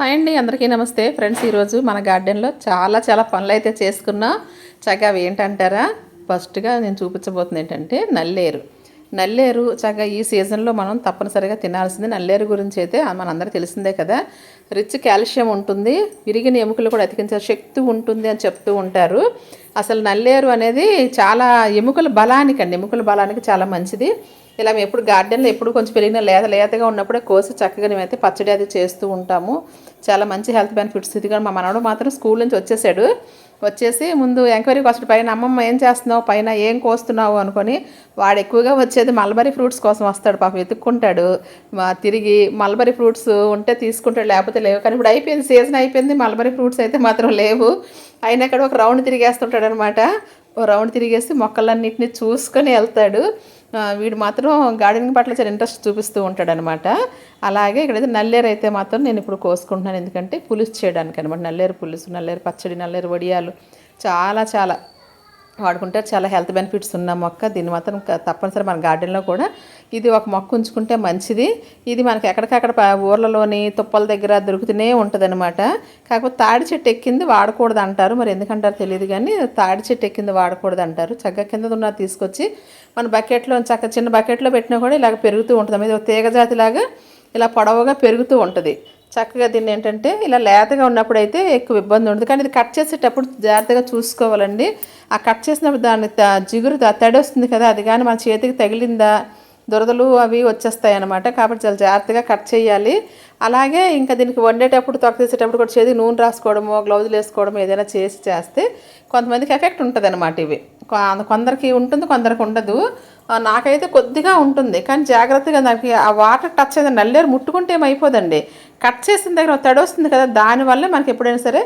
Hi అండి అందరికీ నమస్తే. ఫ్రెండ్స్ ఈరోజు మన గార్డెన్లో చాలా చాలా పనులు అయితే చేసుకున్నా. చక్కగా అవి ఏంటంటారా? ఫస్ట్గా నేను చూపించబోతుంది ఏంటంటే నల్లేరు. నల్లేరు చక్కగా ఈ సీజన్లో మనం తప్పనిసరిగా తినాల్సింది నల్లేరు గురించి అయితే మనందరికీ తెలిసిందే కదా. రిచ్ కాల్షియం ఉంటుంది విరిగిన ఎముకలు కూడా అతికించే శక్తి ఉంటుంది అని చెప్తూ ఉంటారు. అసలు నల్లేరు అనేది చాలా ఎముకల బలానికి అండి ఎముకల బలానికి చాలా మంచిది. ఇలా మేము ఎప్పుడు గార్డెన్లో ఎప్పుడు కొంచెం పెరిగిన లేత లేతగా ఉన్నప్పుడే కోసి చక్కగా మేమైతే పచ్చడి అది చేస్తూ ఉంటాము. చాలా మంచి హెల్త్ బెనిఫిట్స్. ఇది కూడా మా మనవడు మాత్రం స్కూల్ నుంచి వచ్చేసాడు. వచ్చేసి ముందు ఎంక్వైరీకి వస్తాడు పైన అమ్మమ్మ ఏం చేస్తున్నావు? పైన ఏం కోస్తున్నావు? అనుకొని వాడు ఎక్కువగా వచ్చేది మల్బరీ ఫ్రూట్స్ కోసం వస్తాడు పాపం వెతుక్కుంటాడు. తిరిగి మల్బరీ ఫ్రూట్స్ ఉంటే తీసుకుంటాడు లేకపోతే లేవు. కానీ ఇప్పుడు అయిపోయింది సీజన్ అయిపోయింది మల్బరీ ఫ్రూట్స్ అయితే మాత్రం లేవు. అయినా ఇక్కడ ఒక రౌండ్ తిరిగేస్తుంటాడు అనమాట ఓ రౌండ్ తిరిగేసి మొక్కలన్నింటినీ చూసుకొని వెళ్తాడు. వీడు మాత్రం గార్డెనింగ్ పట్ల చాలా ఇంట్రెస్ట్ చూపిస్తూ ఉంటాడనమాట. అలాగే ఇక్కడైతే నల్లేరు అయితే మాత్రం నేను ఇప్పుడు కోసుకుంటున్నాను. ఎందుకంటే పులుసు చేయడానికి అనమాట. నల్లేరు పులుసు నల్లేరు పచ్చడి నల్లేరు వడియాలు చాలా చాలా వాడుకుంటే చాలా హెల్త్ బెనిఫిట్స్ ఉన్న మొక్క. దీన్ని మాత్రం తప్పనిసరి మన గార్డెన్లో కూడా ఇది ఒక మొక్క ఉంచుకుంటే మంచిది. ఇది మనకి ఎక్కడికక్కడ ఊర్లలోని తుప్పల దగ్గర దొరుకుతూనే ఉంటుందన్నమాట కాకపోతే తాడి చెట్టు ఎక్కింది వాడకూడదు అంటారు మరి ఎందుకంటారు తెలియదు కానీ తాడి చెట్టు ఎక్కింది వాడకూడదు అంటారు చక్కగా కింద ఉన్న తీసుకొచ్చి మన బకెట్లో చక్క చిన్న బకెట్లో పెట్టినా కూడా ఇలాగ పెరుగుతూ ఉంటుంది. ఇది ఒక తీగజాతిలాగా ఇలా పొడవుగా పెరుగుతూ ఉంటుంది. చక్కగా దీన్ని ఏంటంటే ఇలా లేతగా ఉన్నప్పుడు అయితే ఎక్కువ ఇబ్బంది ఉండదు. కానీ ఇది కట్ చేసేటప్పుడు జాగ్రత్తగా చూసుకోవాలండి. ఆ కట్ చేసినప్పుడు దాని త- జిగురు తడి వస్తుంది కదా అది కానీ మన చేతికి తగిలిందా దురదలు అవి వచ్చేస్తాయి అనమాట కాబట్టి చాలా జాగ్రత్తగా కట్ చేయాలి. అలాగే ఇంకా దీనికి వండేటప్పుడు తొక్క తీసేటప్పుడు కూడా చేతి నూనె రాసుకోవడమో గ్లౌజులు వేసుకోవడమో ఏదైనా చేసి చేస్తే కొంతమందికి ఎఫెక్ట్ ఉంటుంది అనమాట ఇవి కొందరికి ఉంటుంది కొందరికి ఉండదు. నాకైతే కొద్దిగా ఉంటుంది. కానీ జాగ్రత్తగా నాకు ఆ వాటర్ టచ్ అయితే నల్లేరు ముట్టుకుంటే ఏమైపోదండి. కట్ చేసిన దగ్గర తడొస్తుంది కదా దానివల్ల మనకి ఎప్పుడైనా సరే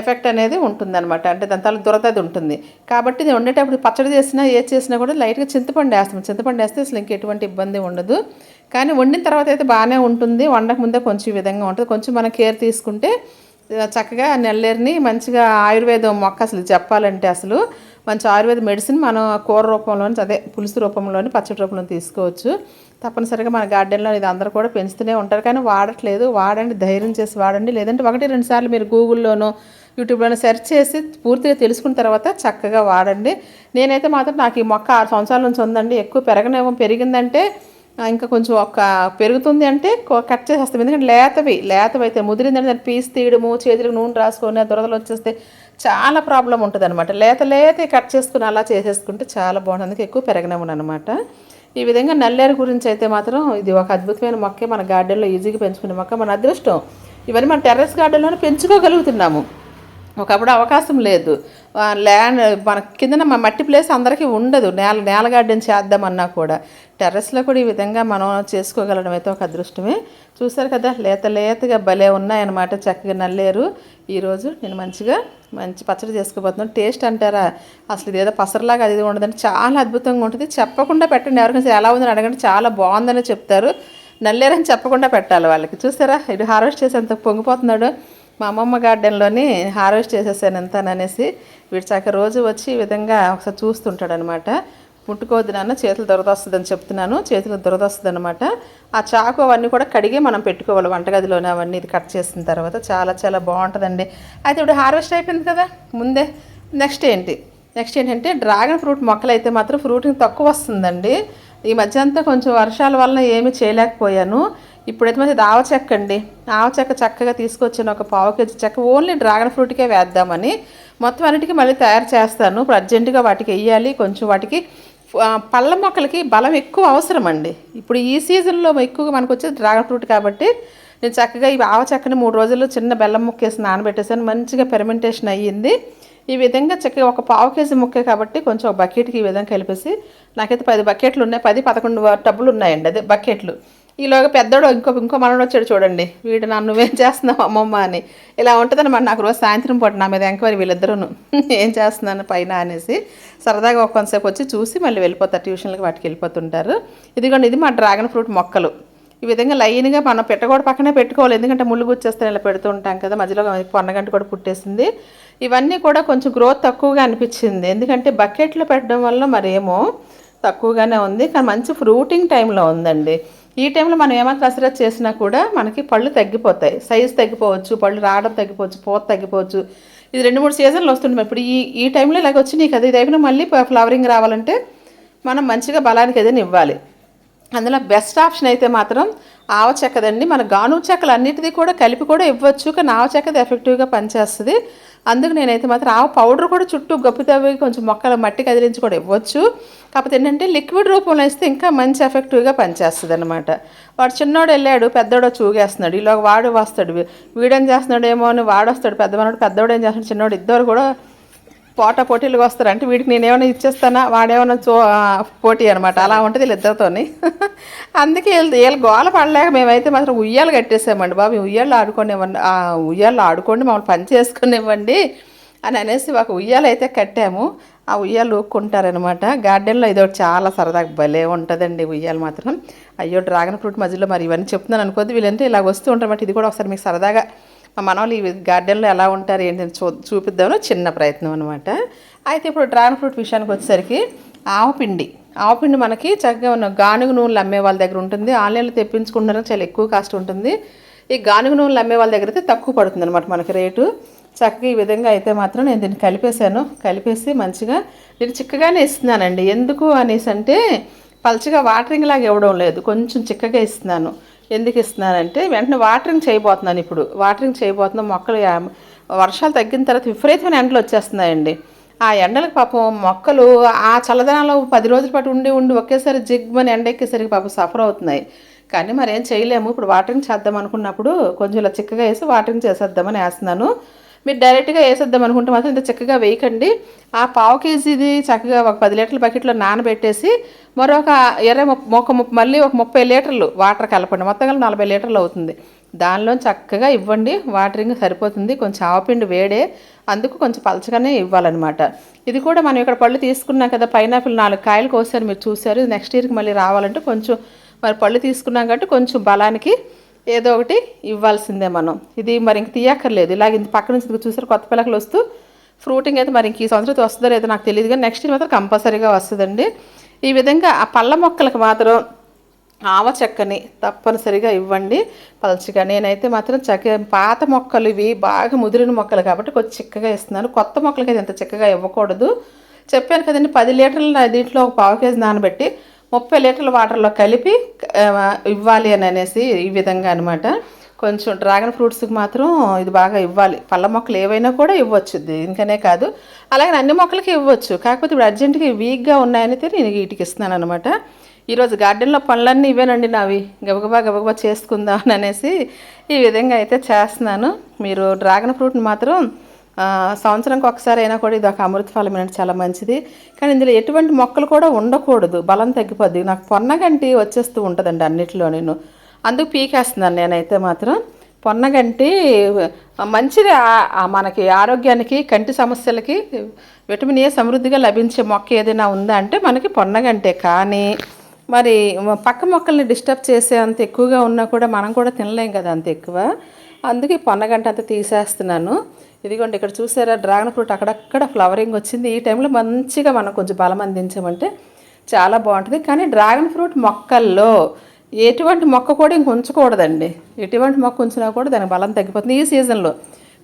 ఎఫెక్ట్ అనేది ఉంటుందన్నమాట. అంటే దాని తల దురదది ఉంటుంది. కాబట్టి ఇది వండేటప్పుడు పచ్చడి చేసినా ఏ చేసినా కూడా లైట్గా చింతపండు వేస్తాం. చింతపండు వేస్తే అసలు ఇంకెటువంటి ఇబ్బంది ఉండదు. కానీ వండిన తర్వాత అయితే బాగానే ఉంటుంది. వండక ముందే కొంచెం విధంగా ఉంటుంది. కొంచెం మనం కేర్ తీసుకుంటే చక్కగా నెల్లేరుని మంచిగా ఆయుర్వేదం మొక్క అసలు చెప్పాలంటే అసలు మంచి ఆయుర్వేద మెడిసిన్ మనం కూర రూపంలోని అదే పులుసు రూపంలోని పచ్చడి రూపంలో తీసుకోవచ్చు. తప్పనిసరిగా మన గార్డెన్లో ఇది అందరూ కూడా పెంచుతూనే ఉంటారు. కానీ వాడట్లేదు. వాడండి. ధైర్యం చేసి వాడండి. లేదంటే ఒకటి రెండు సార్లు మీరు గూగుల్లోనో యూట్యూబ్లో సెర్చ్ చేసి పూర్తిగా తెలుసుకున్న తర్వాత చక్కగా వాడండి. నేనైతే మాత్రం నాకు ఈ మొక్క ఆరు సంవత్సరాల నుంచి ఉందండి. ఎక్కువ పెరగనేమో పెరిగిందంటే ఇంకా కొంచెం ఒక పెరుగుతుంది అంటే కట్ చేసేస్తాం. ఎందుకంటే లేతవి లేతవి అయితే ముదిరిందంటే దాన్ని పీస్ తీయడము చేతులకు నూనె రాసుకొని దురదలు వచ్చేస్తే చాలా ప్రాబ్లం ఉంటుంది అనమాట లేత లేత కట్ చేసుకుని అలా చేసేసుకుంటే చాలా బాగుంటుంది. అందుకే ఎక్కువ పెరగనివ్వను అనమాట ఈ విధంగా నల్లేరు గురించి అయితే మాత్రం ఇది ఒక అద్భుతమైన మొక్కే మన గార్డెన్లో ఈజీగా పెంచుకునే మొక్క. మన అదృష్టం ఇవన్నీ మన టెర్రస్ గార్డెన్లోనే పెంచుకోగలుగుతున్నాము. ఒకప్పుడు అవకాశం లేదు. ల్యాండ్ మన కిందన మా మట్టి ప్లేస్ అందరికీ ఉండదు. నేల నేల గార్డెన్ చేద్దామన్నా కూడా. టెర్రస్లో కూడా ఈ విధంగా మనం చేసుకోగలడం అయితే ఒక అదృష్టమే. చూసారు కదా లేత లేతగా భలే ఉన్నాయన్నమాట. చక్కగా నల్లేరు. ఈరోజు నేను మంచిగా మంచి పచ్చడి చేసుకోబోతున్నాను. టేస్ట్ అంటారా? అసలు ఇది ఏదో పసరలాగా అది ఇది చాలా అద్భుతంగా ఉంటుంది. చెప్పకుండా పెట్టండి. ఎవరికైనా ఎలా ఉందని అడగండి. చాలా బాగుందని చెప్తారు. నల్లేరని చెప్పకుండా పెట్టాలి వాళ్ళకి. చూసారా? ఇది హార్వెస్ట్ చేసి ఎంత పొంగిపోతున్నాడు. మా అమ్మమ్మ గార్డెన్లోని హార్వెస్ట్ చేసేసాను ఎంత అనేసి వీడు చక్క రోజు వచ్చి ఈ విధంగా ఒకసారి చూస్తుంటాడు అనమాట ముట్టుకోవద్దు నాన్న చేతులు దొరదొస్తుందని చెప్తున్నాను. చేతులు దొరదొస్తుందనమాట. ఆ చాకు అవన్నీ కూడా కడిగి మనం పెట్టుకోవాలి వంటగదిలోనే అవన్నీ ఇది కట్ చేసిన తర్వాత. చాలా చాలా బాగుంటుందండి. అయితే ఇప్పుడు హార్వెస్ట్ అయిపోయింది కదా ముందే. నెక్స్ట్ ఏంటి? నెక్స్ట్ ఏంటంటే డ్రాగన్ ఫ్రూట్ మొక్కలు అయితే మాత్రం ఫ్రూటింగ్ తక్కువ వస్తుందండి. ఈ మధ్య అంతా కొంచెం వర్షాల వలన ఏమీ చేయలేకపోయాను. ఇప్పుడైతే మరి ఆవ చెక్క అండి. ఆవ చెక్క చక్కగా తీసుకొచ్చిన ఒక పావు కేజీ చెక్క ఓన్లీ డ్రాగన్ ఫ్రూట్కే వేద్దామని మొత్తం అన్నిటికీ మళ్ళీ తయారు చేస్తాను. ఇప్పుడు అర్జెంటుగా వాటికి వెయ్యాలి కొంచెం వాటికి పళ్ళ మొక్కలకి బలం ఎక్కువ అవసరం అండి. ఇప్పుడు ఈ సీజన్లో ఎక్కువగా మనకు వచ్చేది డ్రాగన్ ఫ్రూట్ కాబట్టి నేను చక్కగా ఈ ఆవ చెక్కని మూడు రోజుల్లో చిన్న బెల్లం ముక్కేసి నానబెట్టేసాను మంచిగా పెర్మెంటేషన్ అయ్యింది. ఈ విధంగా చక్కగా ఒక పావు కేజీ ముక్కే కాబట్టి కొంచెం ఒక బకెట్కి ఈ విధంగా కలిపేసి నాకైతే పది బకెట్లు ఉన్నాయి. పది పదకొండు టబ్బులు ఉన్నాయండి. అదే బకెట్లు. ఈలోగా పెద్దోడు ఇంకో ఇంకో మనోడు వచ్చాడు చూడండి. వీడు నన్ను నువ్వేం చేస్తున్నావు అమ్మమ్మ అని. ఇలా ఉంటుందన్నమాట నాకు రోజు సాయంత్రం పూట నా మీద ఎంక్వైరీ వీళ్ళిద్దరూను. ఏం చేస్తున్నాను పైన అనేసి సరదాగా ఒక కొంతసేపు వచ్చి చూసి మళ్ళీ వెళ్ళిపోతారు ట్యూషన్లకి వాటికి వెళ్ళిపోతుంటారు. ఇదిగోండి ఇది మా డ్రాగన్ ఫ్రూట్ మొక్కలు. ఈ విధంగా లైన్గా మనం పెట్టకూడ పక్కనే పెట్టుకోవాలి. ఎందుకంటే ముళ్ళు గుచ్చేస్తే ఇలా పెడుతూ ఉంటాం కదా మధ్యలో పొన్నగంట కూడా పుట్టేసింది. ఇవన్నీ కూడా కొంచెం గ్రోత్ తక్కువగా అనిపించింది. ఎందుకంటే బకెట్లో పెట్టడం వల్ల మరేమో తక్కువగానే ఉంది. కానీ మంచి ఫ్రూటింగ్ టైంలో ఉందండి. ఈ టైంలో మనం ఏమైనా కసరత్ చేసినా కూడా మనకి పళ్ళు తగ్గిపోతాయి. సైజు తగ్గిపోవచ్చు పళ్ళు రావడం తగ్గిపోవచ్చు పోత తగ్గిపోవచ్చు. ఇది రెండు మూడు సీజన్లు వస్తుండే ఇప్పుడు ఈ ఈ టైంలో ఇలాగ వచ్చినాయి కదా ఇది అయిపోయినా మళ్ళీ ఫ్లవరింగ్ రావాలంటే మనం మంచిగా బలానికి ఏదైనా ఇవ్వాలి. అందులో బెస్ట్ ఆప్షన్ అయితే మాత్రం ఆవ చెక్కదండి. మన గాను చెక్కలు అన్నిటిది కూడా కలిపి కూడా ఇవ్వచ్చు. కానీ ఆవ చెక్కది ఎఫెక్టివ్గా పనిచేస్తుంది. అందుకు నేనైతే మాత్రం ఆవ పౌడర్ కూడా చుట్టూ గప్పు తవ్వి కొంచెం మొక్కల మట్టి కదిలించి కూడా ఇవ్వచ్చు. కాకపోతే ఏంటంటే లిక్విడ్ రూపంలో ఇస్తే ఇంకా మంచి ఎఫెక్టివ్గా పనిచేస్తుంది అనమాట వాడు చిన్నోడు వెళ్ళాడు పెద్దోడు చూగేస్తున్నాడు. ఇలా వాడు వస్తాడు. వీడేం చేస్తున్నాడేమో అని వాడు వస్తాడు. పెద్దవాడు పెద్దోడు ఏం చేస్తున్నాడు చిన్నోడు ఇద్దరు కూడా పోటా పోటీలుగా వస్తారంటే వీడికి నేను ఏమైనా ఇచ్చేస్తానా? వాడేమైనా చో పోటీ అనమాట. అలా ఉంటుంది వీళ్ళిద్దరితోని. అందుకే వీళ్ళు వీళ్ళు గోల పడలేక మేమైతే మాత్రం ఉయ్యాలు కట్టేసామండి బాబు. ఉయ్యాలు ఆడుకోనివ్వండి. ఆ ఉయ్యాలు ఆడుకోండి మమ్మల్ని పని చేసుకునివ్వండి అని అనేసి ఒక ఉయ్యాలు అయితే కట్టాము. ఆ ఉయ్యాలు ఊక్కుంటారనమాట. గార్డెన్లో ఇది ఒకటి చాలా సరదాగా భలే ఉంటుందండి ఉయ్యాలు మాత్రం. అయ్యో డ్రాగన్ ఫ్రూట్ మధ్యలో మరి ఇవన్నీ చెప్తున్నాను అనుకోద్ది. వీళ్ళంటే ఇలా వస్తూ ఉంటారు ఇది కూడా ఒకసారి మీకు సరదాగా మా మనవాళ్ళు ఈ గార్డెన్లో ఎలా ఉంటారు ఏంటని చూ చూపిద్దామని చిన్న ప్రయత్నం అనమాట అయితే ఇప్పుడు డ్రాగన్ ఫ్రూట్ విషయానికి వచ్చేసరికి ఆవపిండి ఆవపిండి మనకి చక్కగా ఉన్న గానుగ నూనెలు అమ్మే వాళ్ళ దగ్గర ఉంటుంది. ఆన్లైన్లో తెప్పించుకుంటారు చాలా ఎక్కువ కాస్ట్ ఉంటుంది. ఈ గానుగ నూనెలు అమ్మే వాళ్ళ దగ్గర అయితే తక్కువ పడుతుంది అనమాట మనకి రేటు. చక్కగా ఈ విధంగా అయితే మాత్రం నేను దీన్ని కలిపేశాను. కలిపేసి మంచిగా నేను చిక్కగానే ఇస్తున్నానండి. ఎందుకు అనేసి అంటే పల్చగా వాటరింగ్ లాగా ఇవ్వడం లేదు. కొంచెం చిక్కగా ఇస్తున్నాను. ఎందుకు ఇస్తున్నానంటే వెంటనే వాటరింగ్ చేయబోతున్నాను ఇప్పుడు. వాటరింగ్ చేయబోతున్నా మొక్కలు వర్షాలు తగ్గిన తర్వాత విపరీతమైన ఎండలు వచ్చేస్తున్నాయండి. ఆ ఎండలకు పాపం మొక్కలు ఆ చల్లదనంలో పది రోజుల పాటు ఉండి ఉండి ఒకేసారి జిగ్మని ఎండెక్కేసరికి పాపం సఫర్ అవుతున్నాయి. కానీ మరి ఏం చేయలేము. ఇప్పుడు వాటరింగ్ చేద్దాం అనుకున్నప్పుడు కొంచెం ఇలా చిక్కగా వేసి వాటరింగ్ చేసేద్దామని వేస్తున్నాను. మీరు డైరెక్ట్గా వేసేద్దాం అనుకుంటే మాత్రం ఇంత చక్కగా వేయకండి. ఆ పావు కేజీది చక్కగా ఒక పది లీటర్ల బకెట్లో నానబెట్టేసి మరొక ఇరవై ముప్ప ఒక మళ్ళీ ఒక ముప్పై లీటర్లు వాటర్ కలపండి. మొత్తం కలిపి నలభై లీటర్లు అవుతుంది. దానిలో చక్కగా ఇవ్వండి. వాటరింగ్ సరిపోతుంది. కొంచెం ఆవపిండి వేడే అందుకు కొంచెం పలచగానే ఇవ్వాలన్నమాట. ఇది కూడా మనం ఇక్కడ పళ్ళు తీసుకున్నాం కదా పైనాపిల్ నాలుగు కాయలు కోసారు మీరు చూసారు. నెక్స్ట్ ఇయర్కి మళ్ళీ రావాలంటే కొంచెం మరి పళ్ళు తీసుకున్నాం కాబట్టి కొంచెం బలానికి ఏదో ఒకటి ఇవ్వాల్సిందే మనం. ఇది మరి ఇంక తీయక్కర్లేదు. ఇలాగ ఇంత పక్క నుంచి చూసారు కొత్త పిల్లకలు వస్తూ ఫ్రూటింగ్ అయితే మరి ఇంక ఈ సంవత్సరం వస్తుందో లేదో నాకు తెలియదు కానీ నెక్స్ట్ ఇయర్ మాత్రం కంపల్సరీగా వస్తుందండి. ఈ విధంగా ఆ పళ్ళ మొక్కలకు మాత్రం ఆవ చెక్కని తప్పనిసరిగా ఇవ్వండి. పలచగా నేనైతే మాత్రం చక్క పాత మొక్కలు ఇవి బాగా ముదిరిన మొక్కలు కాబట్టి కొంచెం చిక్కగా ఇస్తున్నాను. కొత్త మొక్కలకి అయితే ఇంత చిక్కగా ఇవ్వకూడదు. చెప్పాను కదండి పది లీటర్లు దీంట్లో ఒక పావు కేజీ నానబెట్టి ముప్పై లీటర్ల వాటర్లో కలిపి ఇవ్వాలి అని అనేసి ఈ విధంగా అనమాట కొంచెం డ్రాగన్ ఫ్రూట్స్కి మాత్రం ఇది బాగా ఇవ్వాలి. పళ్ళ మొక్కలు ఏవైనా కూడా ఇవ్వచ్చు. దీనికనే కాదు. అలాగే అన్ని మొక్కలకి ఇవ్వచ్చు. కాకపోతే ఇప్పుడు అర్జెంటుగా వీక్గా ఉన్నాయని నేను వీటికి ఇస్తున్నాను అనమాట ఈరోజు గార్డెన్లో పనులన్నీ ఇవేనండి నావి. గబగబా గబగబా చేసుకుందాం అని అనేసి ఈ విధంగా అయితే చేస్తున్నాను. మీరు డ్రాగన్ ఫ్రూట్ని మాత్రం సంవత్సరంకి ఒకసారి అయినా కూడా ఇది ఒక అమృత ఫలం అంటే చాలా మంచిది. కానీ ఇందులో ఎటువంటి మొక్కలు కూడా ఉండకూడదు. బలం తగ్గిపోద్ది. నాకు పొన్నగంటి వచ్చేస్తూ ఉంటుందండి అన్నిటిలో నేను అందుకు పీకేస్తున్నాను నేనైతే మాత్రం. పొన్నగంటి మంచిది. మనకి ఆరోగ్యానికి కంటి సమస్యలకి విటమిన్ ఏ సమృద్ధిగా లభించే మొక్క ఏదైనా ఉందా అంటే మనకి పొన్నగంటే. కానీ మరి పక్క మొక్కల్ని డిస్టర్బ్ చేసే అంత ఎక్కువగా ఉన్నా కూడా మనం కూడా తినలేం కదా అంత ఎక్కువ. అందుకే పొన్నగంట అంత తీసేస్తున్నాను. ఇదిగోండి ఇక్కడ చూసారా డ్రాగన్ ఫ్రూట్ అక్కడక్కడ ఫ్లవరింగ్ వచ్చింది. ఈ టైంలో మంచిగా మనం కొంచెం బలం అందించామంటే చాలా బాగుంటుంది. కానీ డ్రాగన్ ఫ్రూట్ మొక్కల్లో ఎటువంటి మొక్క కూడా ఇంక ఉంచకూడదండి. ఎటువంటి మొక్క ఉంచినా కూడా దానికి బలం తగ్గిపోతుంది. ఈ సీజన్లో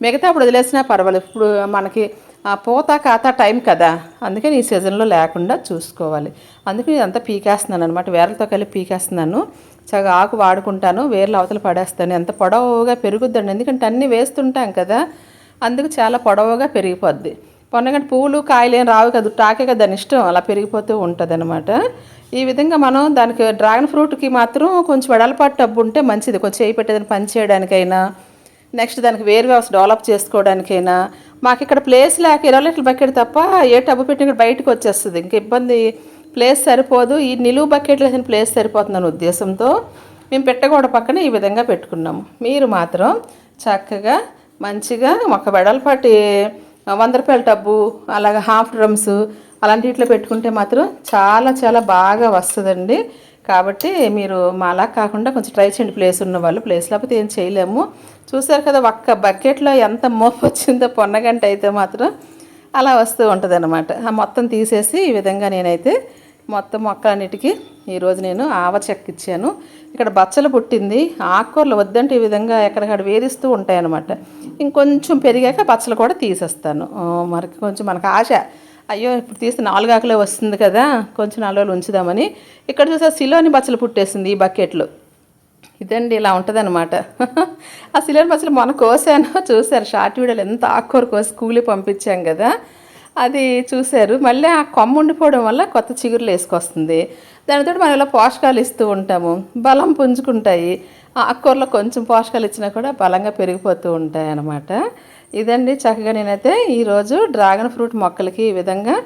మిగతా అప్పుడు వదిలేసినా పర్వాలేదు. ఇప్పుడు మనకి ఆ పూత కాత టైం కదా. అందుకని ఈ సీజన్లో లేకుండా చూసుకోవాలి. అందుకే ఇదంతా పీకేస్తున్నాను అనమాట వేర్లతో కలిపి పీకేస్తున్నాను. చక్కగా ఆకు వాడుకుంటాను వేర్లు అవతల పడేస్తాను. ఎంత పొడవుగా పెరుగుద్దండి. ఎందుకంటే అన్నీ వేస్తుంటాం కదా. అందుకు చాలా పొడవుగా పెరిగిపోద్ది. పొన్నగంట పువ్వులు కాయలు ఏం రావు కదా టాకే కదా దాని ఇష్టం. అలా పెరిగిపోతూ ఉంటుంది అనమాట ఈ విధంగా మనం దానికి డ్రాగన్ ఫ్రూట్కి మాత్రం కొంచెం వెడల్పాటు టబ్బు ఉంటే మంచిది. కొంచెం చేయి పెట్టేదని పని చేయడానికైనా నెక్స్ట్ దానికి వేరు వ్యవస్థ డెవలప్ చేసుకోవడానికైనా. మాకు ఇక్కడ ప్లేస్ లేక ఇరవై లీటర్ల బకెట్ తప్ప ఏ టబ్బు పెట్టి బయటకు వచ్చేస్తుంది. ఇంక ఇబ్బంది ప్లేస్ సరిపోదు. ఈ నిలువు బకెట్లు వేసిన ప్లేస్ సరిపోతుందని ఉద్దేశంతో మేము పెట్టగోడ పక్కన ఈ విధంగా పెట్టుకున్నాము. మీరు మాత్రం చక్కగా మంచిగా ఒక వెడల్పాటి వంద రూపాయల టబ్బు అలాగే హాఫ్ డ్రమ్స్ అలాంటి ఇట్లా పెట్టుకుంటే మాత్రం చాలా చాలా బాగా వస్తుందండి. కాబట్టి మీరు మాలా కాకుండా కొంచెం ట్రై చేయండి ప్లేస్ ఉన్న వాళ్ళు. ప్లేస్ లేకపోతే ఏం చేయలేము. చూసారు కదా ఒక్క బకెట్లో ఎంత మోపు వచ్చిందో పొన్నగంట అయితే మాత్రం అలా వస్తూ ఉంటుంది ఆ మొత్తం తీసేసి ఈ విధంగా నేనైతే మొత్తం మొక్కలన్నిటికీ ఈరోజు నేను ఆవ చెక్క ఇచ్చాను. ఇక్కడ బచ్చలు పుట్టింది. ఆకుకూరలు వద్దంటే ఈ విధంగా ఎక్కడికక్కడ వేధిస్తూ ఉంటాయి అన్నమాట ఇంకొంచెం పెరిగాక బచ్చలు కూడా తీసేస్తాను. మరి కొంచెం మనకు ఆశ. అయ్యో ఇప్పుడు తీస్తే నాలుగు ఆకులే వస్తుంది కదా కొంచెం నాలుగు రోజులు ఉంచుదామని. ఇక్కడ చూసా సిలోని బచ్చలు పుట్టేసింది ఈ బకెట్లు. ఇదండి ఇలా ఉంటుంది అనమాట ఆ సిలిండర్ బస్సులు మొన్న కోసాను. చూశారు షార్ట్ వీడియోలు ఎంత ఆకుకూర కోసి కూలి పంపించాం కదా. అది చూశారు. మళ్ళీ ఆ కొమ్మ ఉండిపోవడం వల్ల కొత్త చిగురులు వేసుకొస్తుంది. దానితో మనం ఇలా పోషకాలు ఇస్తూ ఉంటాము. బలం పుంజుకుంటాయి. ఆ ఆకుకూరలో కొంచెం పోషకాలు ఇచ్చినా కూడా బలంగా పెరిగిపోతూ ఉంటాయి అన్నమాట. ఇదండి చక్కగా నేనైతే ఈరోజు డ్రాగన్ ఫ్రూట్ మొక్కలకి ఈ విధంగా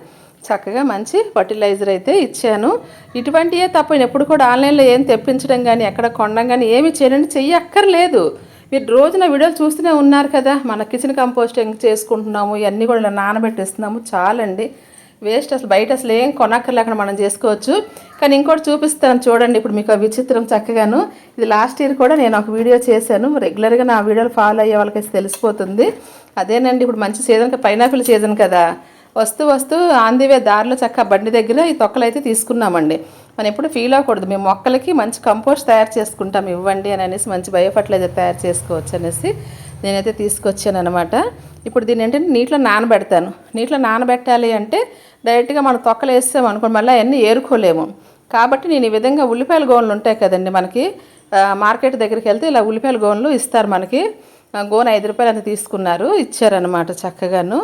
చక్కగా మంచి ఫర్టిలైజర్ అయితే ఇచ్చాను. ఇటువంటివే తప్ప ఎప్పుడు కూడా ఆన్లైన్లో ఏం తెప్పించడం కానీ ఎక్కడ కొనడం కానీ ఏమి చేయడం చెయ్యక్కర్లేదు. మీరు రోజున వీడియోలు చూస్తూనే ఉన్నారు కదా. మన కిచెన్ కంపోస్టింగ్ చేసుకుంటున్నాము ఇవన్నీ కూడా ఇలా నానబెట్టేస్తున్నాము. చాలండి. వేస్ట్ అసలు బయట అసలు ఏం కొనక్కర్లేకుండా మనం చేసుకోవచ్చు. కానీ ఇంకోటి చూపిస్తాను చూడండి. ఇప్పుడు మీకు విచిత్రం చక్కగాను. ఇది లాస్ట్ ఇయర్ కూడా నేను ఒక వీడియో చేశాను. రెగ్యులర్గా నా వీడియోలు ఫాలో అయ్యే వాళ్ళకి తెలిసిపోతుంది. అదేనండి. ఇప్పుడు మంచి సీజన్ పైనాపిల్ సీజన్ కదా. వస్తూ వస్తూ ఆందివే దారిలో చక్క బండి దగ్గర ఈ తొక్కలు అయితే తీసుకున్నామండి. మనం ఎప్పుడు ఫీల్ అవ్వకూడదు. మేము మొక్కలకి మంచి కంపోస్ట్ తయారు చేసుకుంటాం. ఇవ్వండి అని అనేసి మంచి బయోఫర్టిలైజర్ తయారు చేసుకోవచ్చు అనేసి నేనైతే తీసుకొచ్చాను అనమాట ఇప్పుడు దీని ఏంటంటే నీటిలో నానబెడతాను. నీటిలో నానబెట్టాలి అంటే డైరెక్ట్గా మనం తొక్కలు వేస్తాం అనుకోండి. మళ్ళీ అవన్నీ ఏరుకోలేము. కాబట్టి నేను ఈ విధంగా ఉల్లిపాయల గోన్లు ఉంటాయి కదండి మనకి మార్కెట్ దగ్గరికి వెళ్తే ఇలా ఉల్లిపాయల గోన్లు ఇస్తారు మనకి. గోన ఐదు రూపాయలు అంత తీసుకున్నారు. ఇచ్చారనమాట చక్కగాను.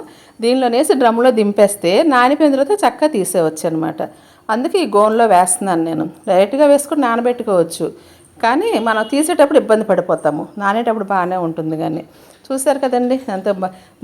దీనిలోనేసి డ్రమ్లో దింపేస్తే నానిపోయిన తర్వాత చక్కగా తీసేవచ్చు అనమాట అందుకే ఈ గోన్లో వేస్తున్నాను నేను. డైరెక్ట్గా వేసుకుని నానబెట్టుకోవచ్చు. కానీ మనం తీసేటప్పుడు ఇబ్బంది పడిపోతాము. నానేటప్పుడు బాగానే ఉంటుంది కానీ. చూశారు కదండి ఎంత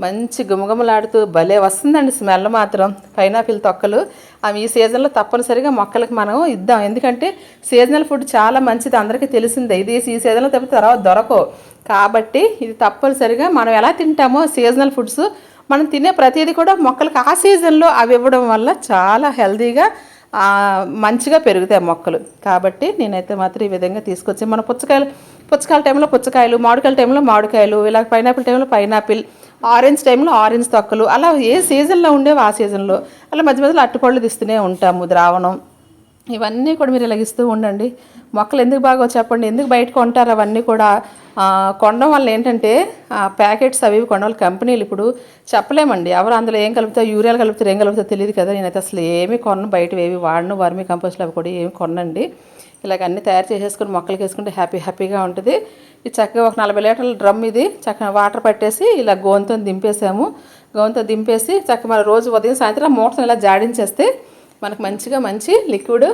మంచి గుమగుమలాడుతూ భలే వస్తుందండి స్మెల్ మాత్రం. పైనాపిల్ తొక్కలు. అవి ఈ సీజన్లో తప్పనిసరిగా మొక్కలకు మనం ఇద్దాం. ఎందుకంటే సీజనల్ ఫుడ్ చాలా మంచిది. అందరికీ తెలిసిందే ఇది ఈ సీజన్లో తప్ప తర్వాత దొరకవు. కాబట్టి ఇది తప్పనిసరిగా మనం ఎలా తింటామో సీజనల్ ఫుడ్స్ మనం తినే ప్రతిదీ కూడా మొక్కలకు ఆ సీజన్లో అవి ఇవ్వడం వల్ల చాలా హెల్తీగా మంచిగా పెరుగుతాయి మొక్కలు. కాబట్టి నేనైతే మాత్రం ఈ విధంగా తీసుకొచ్చి మన పుచ్చకాయలు పుచ్చకాయల టైంలో పుచ్చకాయలు మామిడికాయల టైంలో మామిడికాయలు ఇలా పైనాపిల్ టైంలో పైనాపిల్ ఆరెంజ్ టైంలో ఆరెంజ్ తొక్కలు అలా ఏ సీజన్లో ఉండేవి ఆ సీజన్లో అలా మధ్య మధ్యలో అట్టుపళ్ళు తీస్తూనే ఉంటాము ద్రావణం. ఇవన్నీ కూడా మీరు ఇలాగిస్తూ ఉండండి. మొక్కలు ఎందుకు బాగా చెప్పండి. ఎందుకు బయట కొంటారు అవన్నీ కూడా? కొనడం వల్ల ఏంటంటే ఆ ప్యాకెట్స్ అవి ఇవి కొనడం వల్ల కంపెనీలు ఇప్పుడు చెప్పలేమండి. ఎవరు అందులో ఏం కలుపుతారు? యూరియాలు కలుపుతారు ఏం కలుపుతారు తెలియదు కదా. నేనైతే అసలు ఏమి కొనను. బయట ఏవి వాడను. వర్మి కంపోస్ట్లు అవి కూడా ఏమి కొనండి ఇలాగ అన్నీ తయారు చేసేసుకుని మొక్కలకి వేసుకుంటే హ్యాపీ హ్యాపీగా ఉంటుంది. ఇది చక్కగా ఒక నలభై లీటర్ల డ్రమ్ ఇది. చక్కగా వాటర్ పట్టేసి ఇలా గోంతో దింపేసాము. గోంతో దింపేసి చక్కగా మన రోజు ఉదయం సాయంత్రం మూటను ఇలా జాడించేస్తే మనకు మంచిగా మంచి లిక్విడ్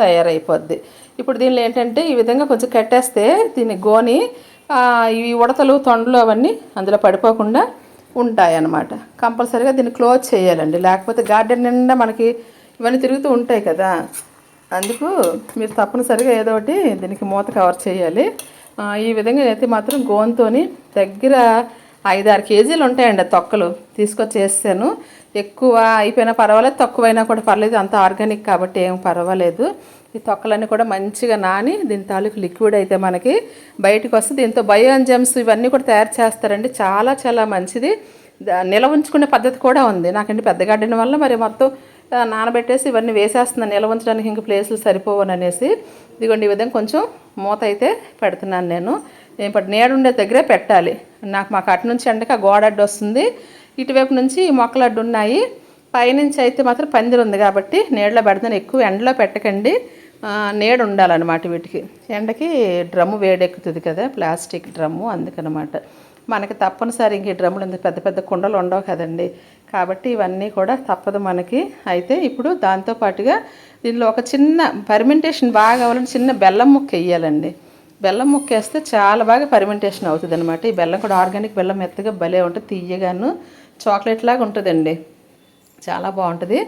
తయారైపోద్ది. ఇప్పుడు దీనిలో ఏంటంటే ఈ విధంగా కొంచెం కట్టేస్తే దీన్ని గోని ఈ ఉడతలు తొండలు అవన్నీ అందులో పడిపోకుండా ఉంటాయన్నమాట. కంపల్సరీగా దీన్ని క్లోజ్ చేయాలండి. లేకపోతే గార్డెన్ నిండా మనకి ఇవన్నీ తిరుగుతూ ఉంటాయి కదా. అందుకు మీరు తప్పనిసరిగా ఏదో ఒకటి దీనికి మూత కవర్ చేయాలి. ఈ విధంగా అయితే మాత్రం గోన్తోని దగ్గర ఐదారు కేజీలు ఉంటాయండి తొక్కలు తీసుకొచ్చి వేస్తాను ఎక్కువ అయిపోయినా పర్వాలేదు తక్కువైనా కూడా పర్లేదు అంత ఆర్గానిక్ కాబట్టి ఏం పర్వాలేదు. ఈ తొక్కలన్నీ కూడా మంచిగా నాని దీని తాలూకు లిక్విడ్ అయితే మనకి బయటకు వస్తే దీంతో బయో ఎంజమ్స్ ఇవన్నీ కూడా తయారు చేస్తారండి. చాలా చాలా మంచిది. దా- నిల్వ ఉంచుకునే పద్ధతి కూడా ఉంది. నాకండి పెద్ద గార్డెన్ వల్ల మరి మొత్తం నానబెట్టేసి ఇవన్నీ వేసేస్తున్నాను నిల్వ ఉంచడానికి ఇంక ప్లేసులు సరిపోవని అనేసి. ఇదిగోండి ఈ విధంగా కొంచెం మూత అయితే పెడుతున్నాను నేను. నేను ఇప్పుడు నీడ ఉండే దగ్గరే పెట్టాలి. నాకు మాకు అటు నుంచి ఎండక గోడ అడ్డు వస్తుంది. ఇటువైపు నుంచి ఈ మొక్కలు అడ్డు ఉన్నాయి. పైనుంచి అయితే మాత్రం పందిరి ఉంది కాబట్టి నీడలో పెడతాను ఎక్కువ ఎండలో పెట్టకండి. నీడ ఉండాలన్నమాట వీటికి. ఎండకి డ్రమ్ము వేడెక్కుతుంది కదా ప్లాస్టిక్ డ్రమ్ము అందుకనమాట. మనకి తప్పనిసరి ఇంక డ్రమ్ములు ఇంత పెద్ద పెద్ద కుండలు ఉండవు కదండి. కాబట్టి ఇవన్నీ కూడా తప్పదు మనకి. అయితే ఇప్పుడు దాంతోపాటుగా దీనిలో ఒక చిన్న పర్మెంటేషన్ బాగా అవ్వాలని చిన్న బెల్లం ముక్క వేయాలండి బెల్లం ముక్క వేస్తే చాలా బాగా పర్మెంటేషన్ అవుతుంది అనమాట ఈ బెల్లం కూడా ఆర్గానిక్ బెల్లం మెత్తగా భలే ఉంటుంది తీయగాను చాక్లెట్ లాగా ఉంటుందండి. చాలా బాగుంటుంది.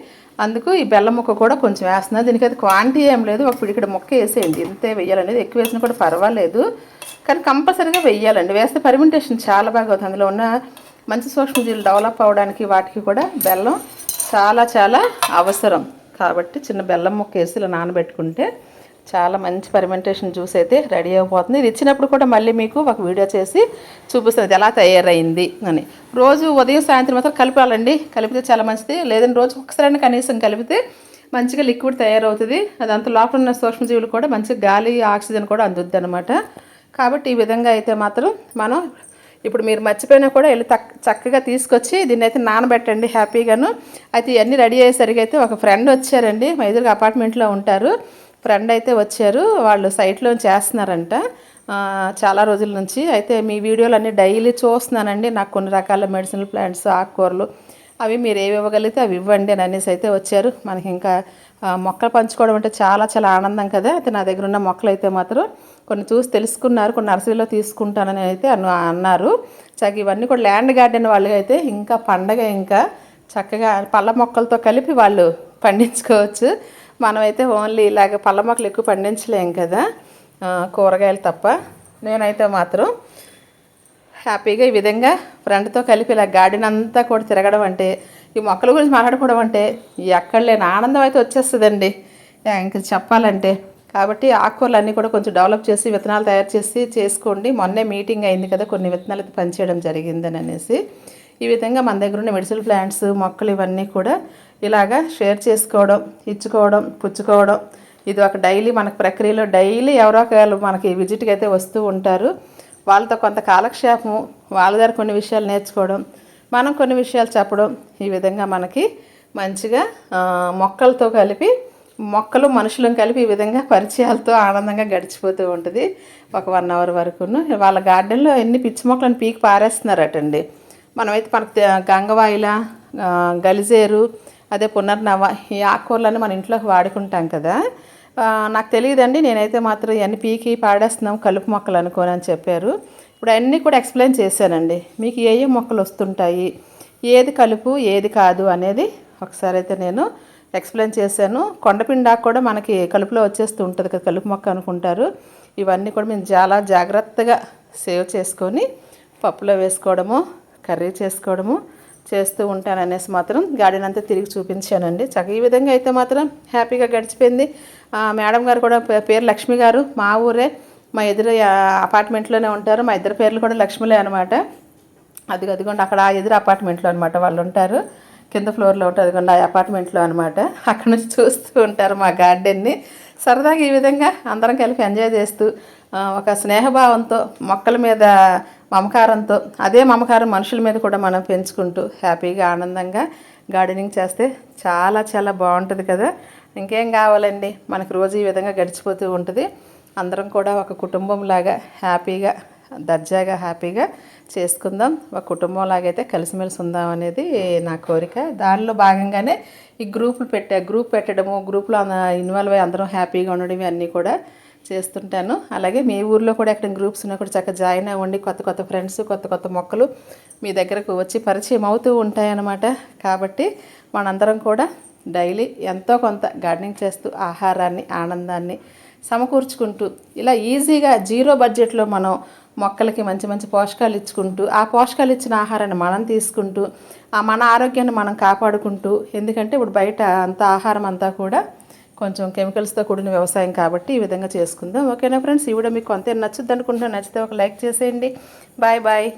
అందుకు ఈ బెల్లం ముక్క కూడా కొంచెం వేస్తున్నా. దీనికి అది క్వాంటిటీ ఏం లేదు. ఒక పిడికిడ ముక్క వేసేయండి. ఇంతే వేయాలనేది. ఎక్కువ వేసినా కూడా పర్వాలేదు. కానీ కంపల్సరీగా వేయాలండి. వేస్తే పర్మెంటేషన్ చాలా బాగా అవుతుంది. అందులో ఉన్న మంచి సూక్ష్మజీవులు డెవలప్ అవ్వడానికి వాటికి కూడా బెల్లం చాలా చాలా అవసరం. కాబట్టి చిన్న బెల్లం ముక్క వేసి ఇలా నానబెట్టుకుంటే చాలా మంచి పర్మెంటేషన్ జ్యూస్ అయితే రెడీ అయిపోతుంది. ఇది ఇచ్చినప్పుడు కూడా మళ్ళీ మీకు ఒక వీడియో చేసి చూపిస్తుంది ఎలా తయారైంది అని. రోజు ఉదయం సాయంత్రం మాత్రం కలపాలండి. కలిపితే చాలా మంచిది. లేదంటే రోజు ఒకసారి కనీసం కలిపితే మంచిగా లిక్విడ్ తయారవుతుంది. అదంతా లోపల ఉన్న సూక్ష్మజీవులు కూడా మంచి గాలి ఆక్సిజన్ కూడా అందుద్ది అనమాట కాబట్టి ఈ విధంగా అయితే మాత్రం మనం ఇప్పుడు మీరు మర్చిపోయినా కూడా వెళ్ళి చక్కగా తీసుకొచ్చి దీన్ని అయితే నానబెట్టండి హ్యాపీగాను. అయితే ఇవన్నీ రెడీ అయ్యేసరికి అయితే ఒక ఫ్రెండ్ వచ్చారండి. మా ఎదురుగా అపార్ట్మెంట్లో ఉంటారు. ఫ్రెండ్ అయితే వచ్చారు. వాళ్ళు సైట్లో చేస్తున్నారంట. చాలా రోజుల నుంచి. అయితే మీ వీడియోలు అన్నీ డైలీ చూస్తున్నానండి. నాకు కొన్ని రకాల మెడిసినల్ ప్లాంట్స్ ఆకుకూరలు అవి మీరు ఏవి ఇవ్వగలిగితే అవి ఇవ్వండి అని అనేసి అయితే వచ్చారు. మనకి ఇంకా మొక్కలు పంచుకోవడం అంటే చాలా చాలా ఆనందం కదా. అయితే నా దగ్గర ఉన్న మొక్కలు అయితే మాత్రం కొన్ని చూసి తెలుసుకున్నారు. కొన్ని నర్సరీలో తీసుకుంటానని అయితే అన్నారు. చక్క ఇవన్నీ కూడా ల్యాండ్ గార్డెన్ వాళ్ళు అయితే ఇంకా పండగ ఇంకా చక్కగా పళ్ళ మొక్కలతో కలిపి వాళ్ళు పండించుకోవచ్చు. మనమైతే ఓన్లీ ఇలాగ పళ్ళ మొక్కలు ఎక్కువ పండించలేం కదా. కూరగాయలు తప్ప. నేనైతే మాత్రం హ్యాపీగా ఈ విధంగా ఫ్రెండ్తో కలిపి ఇలా గార్డెన్ అంతా కూడా తిరగడం అంటే ఈ మొక్కల గురించి మాట్లాడుకోవడం అంటే ఎక్కడ లేని ఆనందం అయితే వచ్చేస్తుందండి. ఇంక చెప్పాలంటే. కాబట్టి ఆకుకూరలు అన్నీ కూడా కొంచెం డెవలప్ చేసి విత్తనాలు తయారు చేసి చేసుకోండి. మొన్నే మీటింగ్ అయింది కదా కొన్ని విత్తనాలు పనిచేయడం జరిగిందని అనేసి. ఈ విధంగా మన దగ్గర ఉన్న మెడిసిన్ ప్లాంట్స్ మొక్కలు ఇవన్నీ కూడా ఇలాగా షేర్ చేసుకోవడం ఇచ్చుకోవడం పుచ్చుకోవడం. ఇది ఒక డైలీ మనకు ప్రక్రియలో డైలీ ఎవరో ఒకరు మనకి విజిట్కి అయితే వస్తూ ఉంటారు. వాళ్ళతో కొంత కాలక్షేపము వాళ్ళ దగ్గర కొన్ని విషయాలు నేర్చుకోవడం మనం కొన్ని విషయాలు చెప్పడం ఈ విధంగా మనకి మంచిగా మొక్కలతో కలిపి మొక్కలు మనుషులను కలిపి ఈ విధంగా పరిచయాలతో ఆనందంగా గడిచిపోతూ ఉంటుంది. ఒక వన్ అవర్ వరకును. వాళ్ళ గార్డెన్లో ఎన్ని పిచ్చి మొక్కలను పీకి పారేస్తున్నారటండి. మనమైతే మనకు గంగవాయిల గలిజేరు అదే పునర్నవ ఈ ఆకుకూరలన్నీ మన ఇంట్లోకి వాడుకుంటాం కదా. నాకు తెలియదండి నేనైతే మాత్రం ఇవన్నీ పీకి పాడేస్తున్నాం కలుపు మొక్కలు అనుకోని అని చెప్పారు. ఇప్పుడు అన్నీ కూడా ఎక్స్ప్లెయిన్ చేశానండి. మీకు ఏ ఏ మొక్కలు వస్తుంటాయి ఏది కలుపు ఏది కాదు అనేది ఒకసారి అయితే నేను ఎక్స్ప్లెయిన్ చేశాను. కొండపిండాకు కూడా మనకి కలుపులో వచ్చేస్తూ ఉంటుంది కదా కలుపు మొక్క అనుకుంటారు. ఇవన్నీ కూడా మేము చాలా జాగ్రత్తగా సేవ్ చేసుకొని పప్పులో వేసుకోవడము కర్రీ చేసుకోవడము చేస్తూ ఉంటాను అనేసి మాత్రం గార్డెన్ అంతా తిరిగి చూపించానండి. చక్కగా ఈ విధంగా అయితే మాత్రం హ్యాపీగా గడిచిపోయింది. మేడం గారు కూడా పే- పేరు లక్ష్మి గారు మా ఊరే మా ఎదురు అపార్ట్మెంట్లోనే ఉంటారు. మా ఇద్దరు పేర్లు కూడా లక్ష్మిలే అనమాట అది అదిగోండి అక్కడ ఆ ఎదురు అపార్ట్మెంట్లో అనమాట వాళ్ళు ఉంటారు. కింద ఫ్లోర్లో ఉంటుంది అదిగోండి ఆ అపార్ట్మెంట్లో అనమాట అక్కడ నుంచి చూస్తూ ఉంటారు మా గార్డెన్ని. సరదాగా ఈ విధంగా అందరం కలిపి ఎంజాయ్ చేస్తూ ఒక స్నేహభావంతో మొక్కల మీద మమకారంతో అదే మమకారం మనుషుల మీద కూడా మనం పెంచుకుంటూ హ్యాపీగా ఆనందంగా గార్డెనింగ్ చేస్తే చాలా చాలా బాగుంటుంది కదా. ఇంకేం కావాలండి? మనకు రోజు ఈ విధంగా గడిచిపోతూ ఉంటుంది. అందరం కూడా ఒక కుటుంబం లాగా హ్యాపీగా దర్జాగా హ్యాపీగా చేసుకుందాం. ఒక కుటుంబం లాగైతే కలిసిమెలిసి ఉందాం అనేది నా కోరిక. దానిలో భాగంగానే ఈ గ్రూపులు పెట్టా గ్రూప్ పెట్టడము గ్రూప్లో ఇన్వాల్వ్ అయ్యి అందరం హ్యాపీగా ఉండడం అన్నీ కూడా చేస్తుంటాను. అలాగే మీ ఊర్లో కూడా ఎక్కడ గ్రూప్స్ ఉన్నా కూడా చక్కగా జాయిన్ అవ్వండి. కొత్త కొత్త ఫ్రెండ్స్ కొత్త కొత్త మొక్కలు మీ దగ్గరకు వచ్చి పరిచయం అవుతూ ఉంటాయన్నమాట. కాబట్టి మనందరం కూడా డైలీ ఎంతో కొంత గార్డెనింగ్ చేస్తూ ఆహారాన్ని ఆనందాన్ని సమకూర్చుకుంటూ ఇలా ఈజీగా జీరో బడ్జెట్లో మనం మొక్కలకి మంచి మంచి పోషకాలు ఇచ్చుకుంటూ ఆ పోషకాలు ఇచ్చిన ఆహారాన్ని మనం తీసుకుంటూ ఆ మన ఆరోగ్యాన్ని మనం కాపాడుకుంటూ ఎందుకంటే ఇప్పుడు బయట అంత ఆహారం అంతా కూడా కొంచెం కెమికల్స్తో కూడిన వ్యవసాయం కాబట్టి ఈ విధంగా చేసుకుందాం. ఓకేనా ఫ్రెండ్స్ ఈ వీడియో మీకు అంతే నచ్చుద్ది అనుకుంటున్నాను. నచ్చితే ఒక లైక్ చేసేయండి. Bye bye